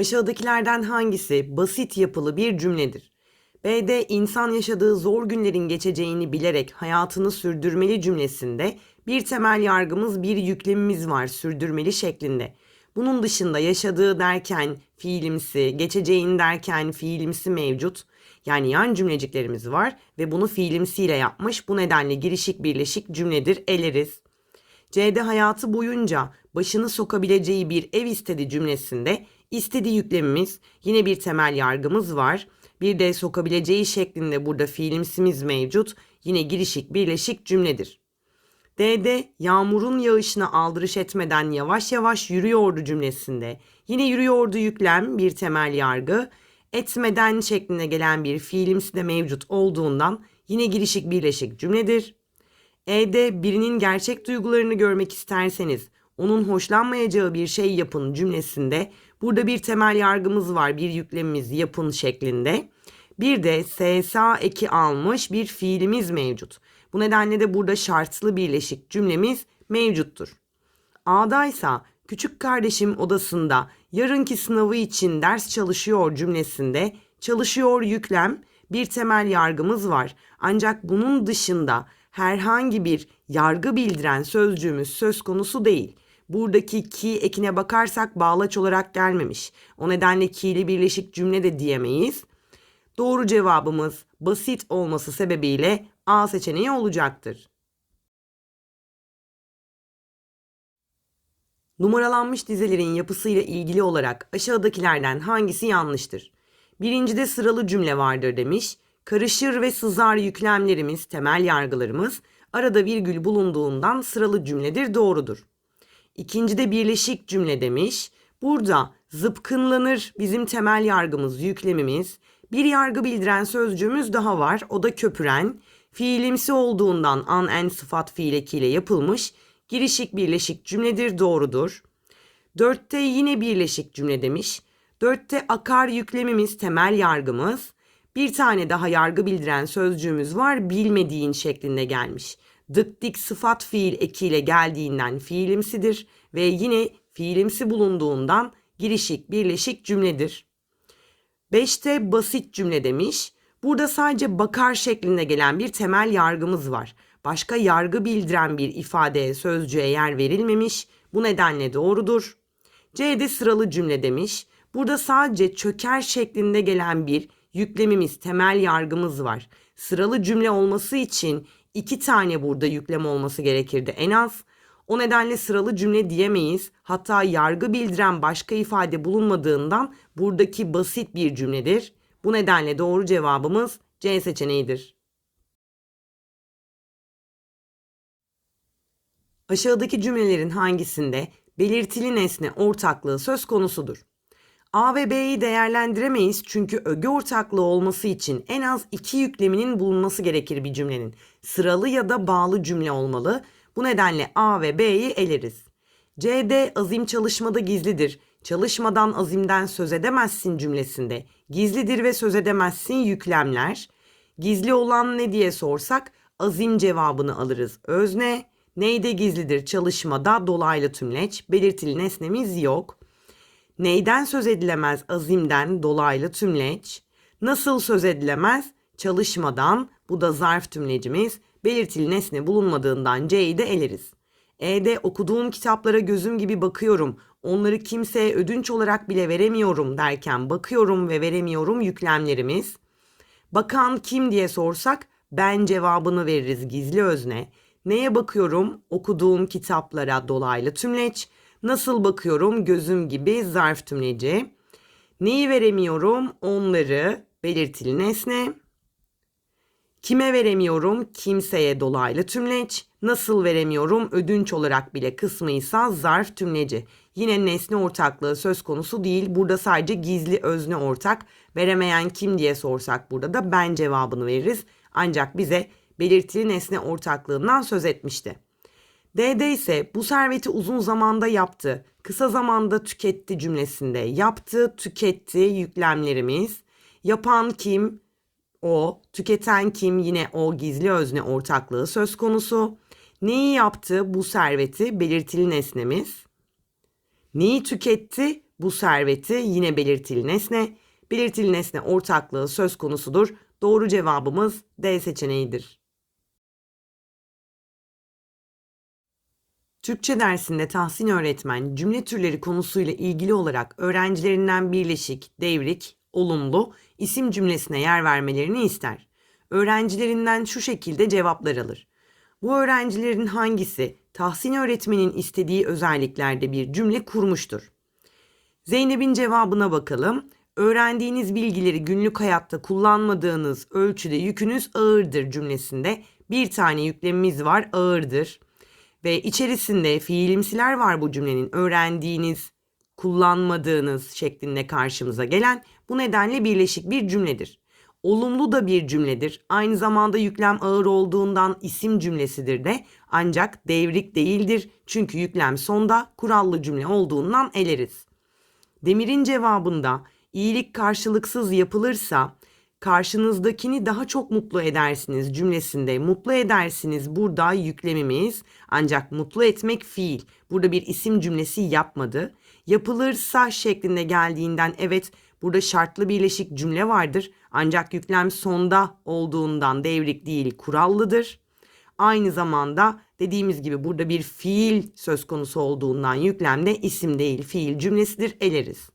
Aşağıdakilerden hangisi basit yapılı bir cümledir? B'de insan yaşadığı zor günlerin geçeceğini bilerek hayatını sürdürmeli cümlesinde bir temel yargımız bir yüklemimiz var sürdürmeli şeklinde. Bunun dışında yaşadığı derken fiilimsi, geçeceğin derken fiilimsi mevcut. Yani yan cümleciklerimiz var ve bunu fiilimsiyle yapmış. Bu nedenle girişik birleşik cümledir eleriz. C'de hayatı boyunca başını sokabileceği bir ev istedi cümlesinde istediği yüklemimiz yine bir temel yargımız var. Bir de sokabileceği şeklinde burada fiilimsimiz mevcut. Yine girişik birleşik cümledir. D'de yağmurun yağışına aldırış etmeden yavaş yavaş yürüyordu cümlesinde. Yine yürüyordu yüklem bir temel yargı. Etmeden şeklinde gelen bir fiilimsi de mevcut olduğundan yine girişik birleşik cümledir. E'de birinin gerçek duygularını görmek isterseniz onun hoşlanmayacağı bir şey yapın cümlesinde burada bir temel yargımız var bir yüklemimiz yapın şeklinde. Bir de SSA eki almış bir fiilimiz mevcut. Bu nedenle de burada şartlı birleşik cümlemiz mevcuttur. A'daysa küçük kardeşim odasında yarınki sınavı için ders çalışıyor cümlesinde çalışıyor yüklem bir temel yargımız var. Ancak bunun dışında herhangi bir yargı bildiren sözcüğümüz söz konusu değil. Buradaki ki ekine bakarsak bağlaç olarak gelmemiş. O nedenle ki ile birleşik cümle de diyemeyiz. Doğru cevabımız basit olması sebebiyle A seçeneği olacaktır. Numaralanmış dizelerin yapısıyla ilgili olarak aşağıdakilerden hangisi yanlıştır? Birincide sıralı cümle vardır demiş. Karışır ve sızar yüklemlerimiz, temel yargılarımız arada virgül bulunduğundan sıralı cümledir doğrudur. İkincide birleşik cümle demiş. Burada zıpkınlanır bizim temel yargımız, yüklemimiz. Bir yargı bildiren sözcüğümüz daha var. O da köpüren. Fiilimsi olduğundan an en sıfat fiil ekiyle yapılmış. Girişik birleşik cümledir doğrudur. Dörtte yine birleşik cümle demiş. Dörtte akar yüklemimiz temel yargımız. Bir tane daha yargı bildiren sözcüğümüz var bilmediğin şeklinde gelmiş. Dık dik sıfat fiil ekiyle geldiğinden fiilimsidir ve yine fiilimsi bulunduğundan girişik birleşik cümledir. Beşte basit cümle demiş. Burada sadece bakar şeklinde gelen bir temel yargımız var. Başka yargı bildiren bir ifadeye, sözcüğe yer verilmemiş. Bu nedenle doğrudur. C'de sıralı cümle demiş. Burada sadece çöker şeklinde gelen bir yüklemimiz, temel yargımız var. Sıralı cümle olması için iki tane burada yüklem olması gerekirdi en az. O nedenle sıralı cümle diyemeyiz. Hatta yargı bildiren başka ifade bulunmadığından buradaki basit bir cümledir. Bu nedenle doğru cevabımız C seçeneğidir. Aşağıdaki cümlelerin hangisinde belirtili nesne ortaklığı söz konusudur? A ve B'yi değerlendiremeyiz çünkü öge ortaklığı olması için en az iki yükleminin bulunması gerekir bir cümlenin. Sıralı ya da bağlı cümle olmalı. Bu nedenle A ve B'yi eleriz. C'de azim çalışmada gizlidir. Çalışmadan azimden söz edemezsin cümlesinde. Gizlidir ve söz edemezsin yüklemler. Gizli olan ne diye sorsak azim cevabını alırız. Özne neyde gizlidir çalışmada dolaylı tümleç belirtili nesnemiz yok. Neyden söz edilemez azimden dolaylı tümleç. Nasıl söz edilemez çalışmadan bu da zarf tümlecimiz belirtili nesne bulunmadığından C'yi de eleriz. E'de okuduğum kitaplara gözüm gibi bakıyorum. Onları kimseye ödünç olarak bile veremiyorum derken bakıyorum ve veremiyorum yüklemlerimiz. Bakan kim diye sorsak ben cevabını veririz gizli özne. Neye bakıyorum? Okuduğum kitaplara dolaylı tümleç. Nasıl bakıyorum? Gözüm gibi zarf tümleci. Neyi veremiyorum? Onları belirtili nesne. Kime veremiyorum? Kimseye dolaylı tümleç. Nasıl veremiyorum? Ödünç olarak bile kısmıysa zarf tümleci. Yine nesne ortaklığı söz konusu değil. Burada sadece gizli özne ortak. Veremeyen kim diye sorsak burada da ben cevabını veririz. Ancak bize belirtili nesne ortaklığından söz etmişti. D'de ise bu serveti uzun zamanda yaptı, kısa zamanda tüketti cümlesinde yaptı, tüketti yüklemlerimiz. Yapan kim? O. Tüketen kim? Yine o gizli özne ortaklığı söz konusu. Neyi yaptı bu serveti? Belirtili nesnemiz. Neyi tüketti? Bu serveti yine belirtili nesne. Belirtili nesne ortaklığı söz konusudur. Doğru cevabımız D seçeneğidir. Türkçe dersinde Tahsin öğretmen cümle türleri konusuyla ilgili olarak öğrencilerinden birleşik, devrik, olumlu, isim cümlesine yer vermelerini ister. Öğrencilerinden şu şekilde cevaplar alır. Bu öğrencilerin hangisi Tahsin öğretmenin istediği özelliklerde bir cümle kurmuştur? Zeynep'in cevabına bakalım. Öğrendiğiniz bilgileri günlük hayatta kullanmadığınız ölçüde yükünüz ağırdır cümlesinde bir tane yüklemimiz var ağırdır. Ve içerisinde fiilimsiler var bu cümlenin öğrendiğiniz, kullanmadığınız şeklinde karşımıza gelen bu nedenle birleşik bir cümledir. Olumlu da bir cümledir. Aynı zamanda yüklem ağır olduğundan isim cümlesidir de ancak devrik değildir. Çünkü yüklem sonda kurallı cümle olduğundan eleriz. Demir'in cevabında iyilik karşılıksız yapılırsa karşınızdakini daha çok mutlu edersiniz cümlesinde mutlu edersiniz burada yüklemimiz ancak mutlu etmek fiil. Burada bir isim cümlesi yapmadı. Yapılırsa şeklinde geldiğinden evet burada şartlı birleşik cümle vardır ancak yüklem sonda olduğundan devrik değil kurallıdır. Aynı zamanda dediğimiz gibi burada bir fiil söz konusu olduğundan yüklemde isim değil fiil cümlesidir eleriz.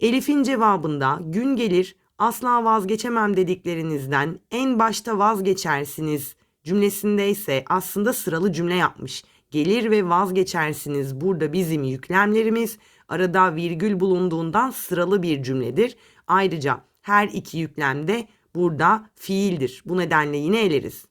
Elif'in cevabında gün gelir asla vazgeçemem dediklerinizden en başta vazgeçersiniz cümlesinde ise aslında sıralı cümle yapmış. Gelir ve vazgeçersiniz burada bizim yüklemlerimiz arada virgül bulunduğundan sıralı bir cümledir. Ayrıca her iki yüklem de burada fiildir. Bu nedenle yine eleriz.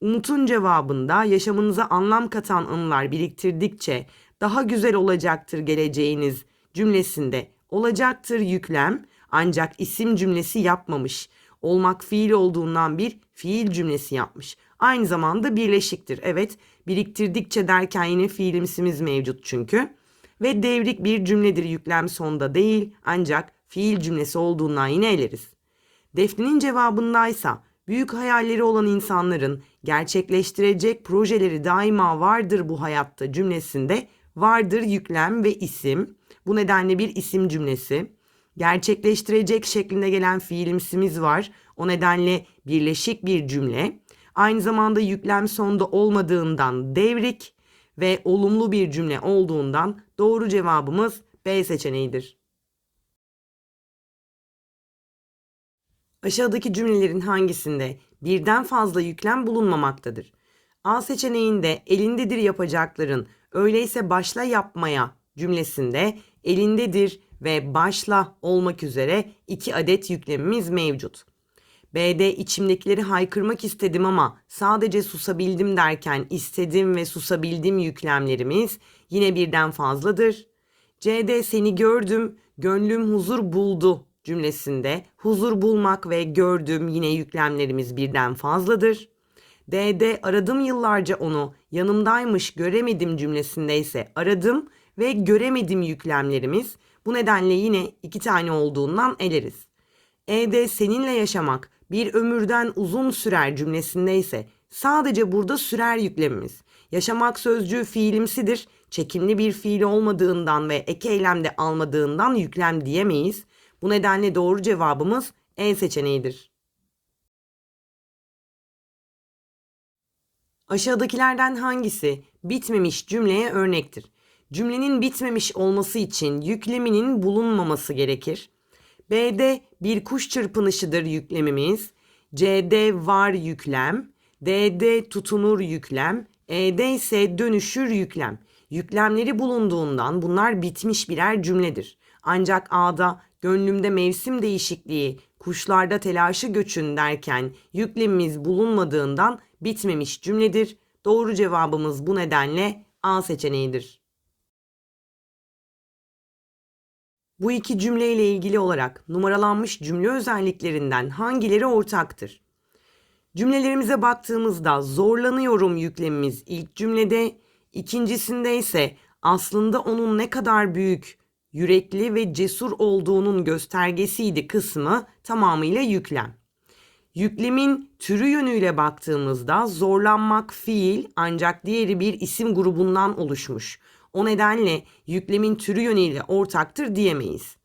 Umut'un cevabında yaşamınıza anlam katan anılar biriktirdikçe daha güzel olacaktır geleceğiniz cümlesinde olacaktır yüklem ancak isim cümlesi yapmamış. Olmak fiil olduğundan bir fiil cümlesi yapmış. Aynı zamanda birleşiktir. Evet biriktirdikçe derken yine fiilimsimiz mevcut çünkü. Ve devrik bir cümledir yüklem sonda değil ancak fiil cümlesi olduğundan yine eleriz. Defne'nin cevabındaysa büyük hayalleri olan insanların gerçekleştirecek projeleri daima vardır bu hayatta cümlesinde vardır yüklem ve isim. Bu nedenle bir isim cümlesi. Gerçekleştirecek şeklinde gelen fiilimsimiz var. O nedenle birleşik bir cümle. Aynı zamanda yüklem sonda olmadığından devrik ve olumlu bir cümle olduğundan doğru cevabımız B seçeneğidir. Aşağıdaki cümlelerin hangisinde birden fazla yüklem bulunmamaktadır? A seçeneğinde elindedir yapacakların öyleyse başla yapmaya cümlesinde elindedir ve başla olmak üzere iki adet yüklemimiz mevcut. B'de içimdekileri haykırmak istedim ama sadece susabildim derken istedim ve susabildim yüklemlerimiz yine birden fazladır. C'de seni gördüm, gönlüm huzur buldu cümlesinde huzur bulmak ve gördüm yine yüklemlerimiz birden fazladır. D'de aradım yıllarca onu, yanımdaymış göremedim cümlesinde ise aradım ve göremedim yüklemlerimiz bu nedenle yine iki tane olduğundan eleriz. E'de seninle yaşamak bir ömürden uzun sürer cümlesinde ise sadece burada sürer yüklemimiz. Yaşamak sözcüğü fiilimsidir. Çekimli bir fiil olmadığından ve ek eylemde almadığından yüklem diyemeyiz. Bu nedenle doğru cevabımız E seçeneğidir. Aşağıdakilerden hangisi bitmemiş cümleye örnektir? Cümlenin bitmemiş olması için yükleminin bulunmaması gerekir. B'de bir kuş çırpınışıdır yüklemimiz. C'de var yüklem. D'de tutunur yüklem. E'de ise dönüşür yüklem. Yüklemleri bulunduğundan bunlar bitmiş birer cümledir. Ancak A'da gönlümde mevsim değişikliği, kuşlarda telaşı göçün derken yüklemimiz bulunmadığından bitmemiş cümledir. Doğru cevabımız bu nedenle A seçeneğidir. Bu iki cümleyle ilgili olarak numaralanmış cümle özelliklerinden hangileri ortaktır? Cümlelerimize baktığımızda zorlanıyorum yüklemimiz ilk cümlede, ikincisinde ise aslında onun ne kadar büyük, yürekli ve cesur olduğunun göstergesiydi kısmı tamamıyla yüklem. Yüklemin türü yönüyle baktığımızda zorlanmak fiil ancak diğeri bir isim grubundan oluşmuş. O nedenle yüklemin türü yönüyle ortaktır diyemeyiz.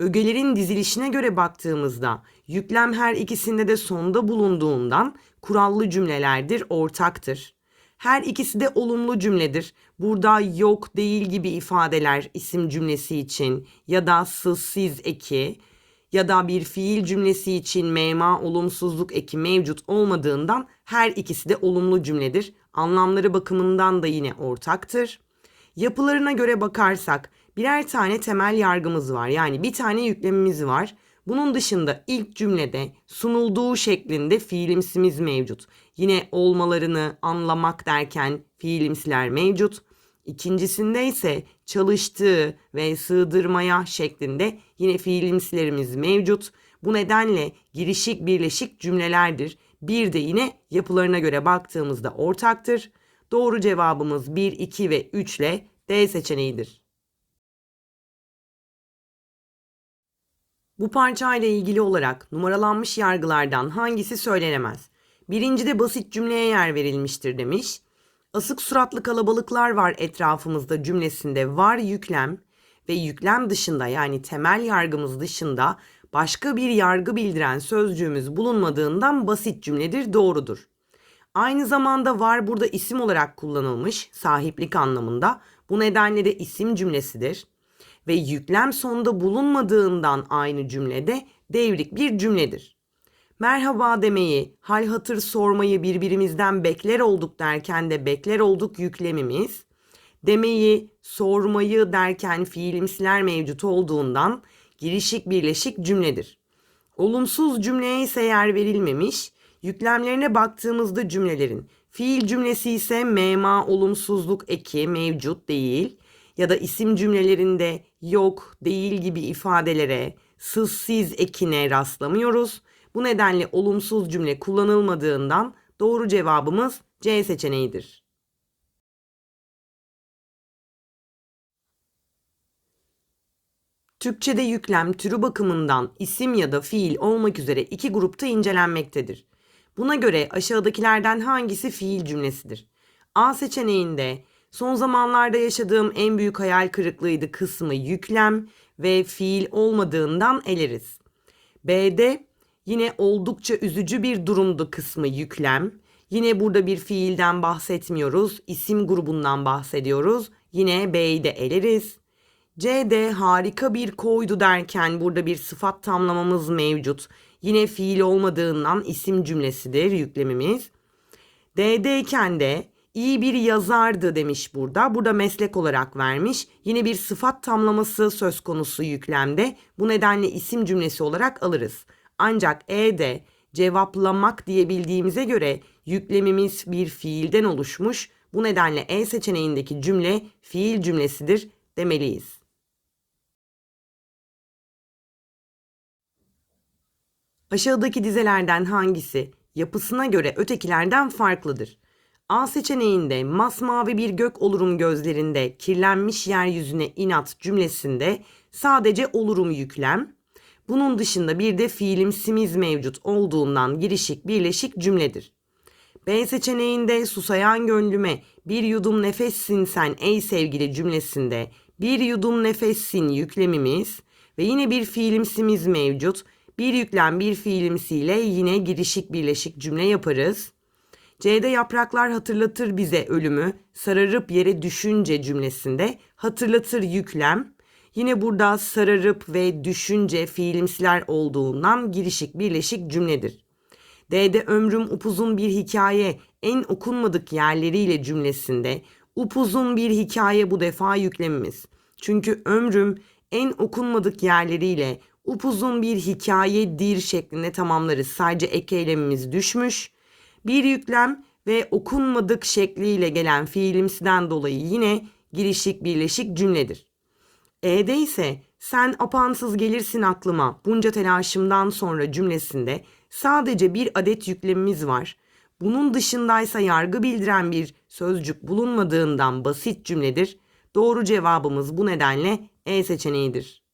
Ögelerin dizilişine göre baktığımızda yüklem her ikisinde de sonda bulunduğundan kurallı cümlelerdir, ortaktır. Her ikisi de olumlu cümledir. Burada yok değil gibi ifadeler isim cümlesi için ya da sız siz eki ya da bir fiil cümlesi için mema olumsuzluk eki mevcut olmadığından her ikisi de olumlu cümledir. Anlamları bakımından da yine ortaktır. Yapılarına göre bakarsak birer tane temel yargımız var. Yani bir tane yüklemimiz var. Bunun dışında ilk cümlede sunulduğu şeklinde fiilimsimiz mevcut. Yine olmalarını anlamak derken fiilimsiler mevcut. İkincisinde ise çalıştığı ve sığdırmaya şeklinde yine fiilimsilerimiz mevcut. Bu nedenle girişik birleşik cümlelerdir. Bir de yine yapılarına göre baktığımızda ortaktır. Doğru cevabımız 1, 2 ve 3 ile D seçeneğidir. Bu parça ile ilgili olarak numaralanmış yargılardan hangisi söylenemez? Birincide basit cümleye yer verilmiştir demiş. Asık suratlı kalabalıklar var etrafımızda cümlesinde var yüklem ve yüklem dışında yani temel yargımız dışında başka bir yargı bildiren sözcüğümüz bulunmadığından basit cümledir doğrudur. Aynı zamanda var burada isim olarak kullanılmış sahiplik anlamında. Bu nedenle de isim cümlesidir. Ve yüklem sonunda bulunmadığından aynı cümlede devrik bir cümledir. Merhaba demeyi, hal hatır sormayı birbirimizden bekler olduk derken de bekler olduk yüklemimiz. Demeyi, sormayı derken fiilimsiler mevcut olduğundan girişik birleşik cümledir. Olumsuz cümleye ise yer verilmemiş, yüklemlerine baktığımızda cümlelerin fiil cümlesi ise mema olumsuzluk eki mevcut değil ya da isim cümlelerinde yok, değil gibi ifadelere sız siz ekine rastlamıyoruz. Bu nedenle olumsuz cümle kullanılmadığından doğru cevabımız C seçeneğidir. Türkçede yüklem türü bakımından isim ya da fiil olmak üzere iki grupta incelenmektedir. Buna göre aşağıdakilerden hangisi fiil cümlesidir? A seçeneğinde son zamanlarda yaşadığım en büyük hayal kırıklığıydı kısmı yüklem ve fiil olmadığından eleriz. B'de yine oldukça üzücü bir durumdu kısmı yüklem. Yine burada bir fiilden bahsetmiyoruz. isim grubundan bahsediyoruz. Yine B'yi de eleriz. C'de harika bir koydu derken burada bir sıfat tamlamamız mevcut. Yine fiil olmadığından isim cümlesidir yüklemimiz. D'deyken de iyi bir yazardı demiş burada. Burada meslek olarak vermiş. Yine bir sıfat tamlaması söz konusu yüklemde. Bu nedenle isim cümlesi olarak alırız. Ancak E'de cevaplamak diyebildiğimize göre yüklemimiz bir fiilden oluşmuş. Bu nedenle E seçeneğindeki cümle fiil cümlesidir demeliyiz. Aşağıdaki dizelerden hangisi yapısına göre ötekilerden farklıdır? A seçeneğinde masmavi bir gök olurum gözlerinde kirlenmiş yeryüzüne inat cümlesinde sadece olurum yüklem. Bunun dışında bir de fiilimsimiz mevcut olduğundan girişik birleşik cümledir. B seçeneğinde susayan gönlüme bir yudum nefessin sen ey sevgili cümlesinde bir yudum nefessin yüklemimiz ve yine bir fiilimsimiz mevcut bir yüklem bir fiilimsiyle yine girişik birleşik cümle yaparız. C'de yapraklar hatırlatır bize ölümü, sararıp yere düşünce cümlesinde hatırlatır yüklem. Yine burada sararıp ve düşünce fiilimsiler olduğundan girişik birleşik cümledir. D'de ömrüm upuzun bir hikaye en okunmadık yerleriyle cümlesinde upuzun bir hikaye bu defa yüklemimiz. Çünkü ömrüm en okunmadık yerleriyle upuzun bir hikayedir şeklinde tamamlarız. Sadece ek eylemimiz düşmüş. Bir yüklem ve okunmadık şekliyle gelen fiilimsiden dolayı yine girişik birleşik cümledir. E'de ise sen apansız gelirsin aklıma bunca telaşımdan sonra cümlesinde sadece bir adet yüklemimiz var. Bunun dışındaysa yargı bildiren bir sözcük bulunmadığından basit cümledir. Doğru cevabımız bu nedenle E seçeneğidir.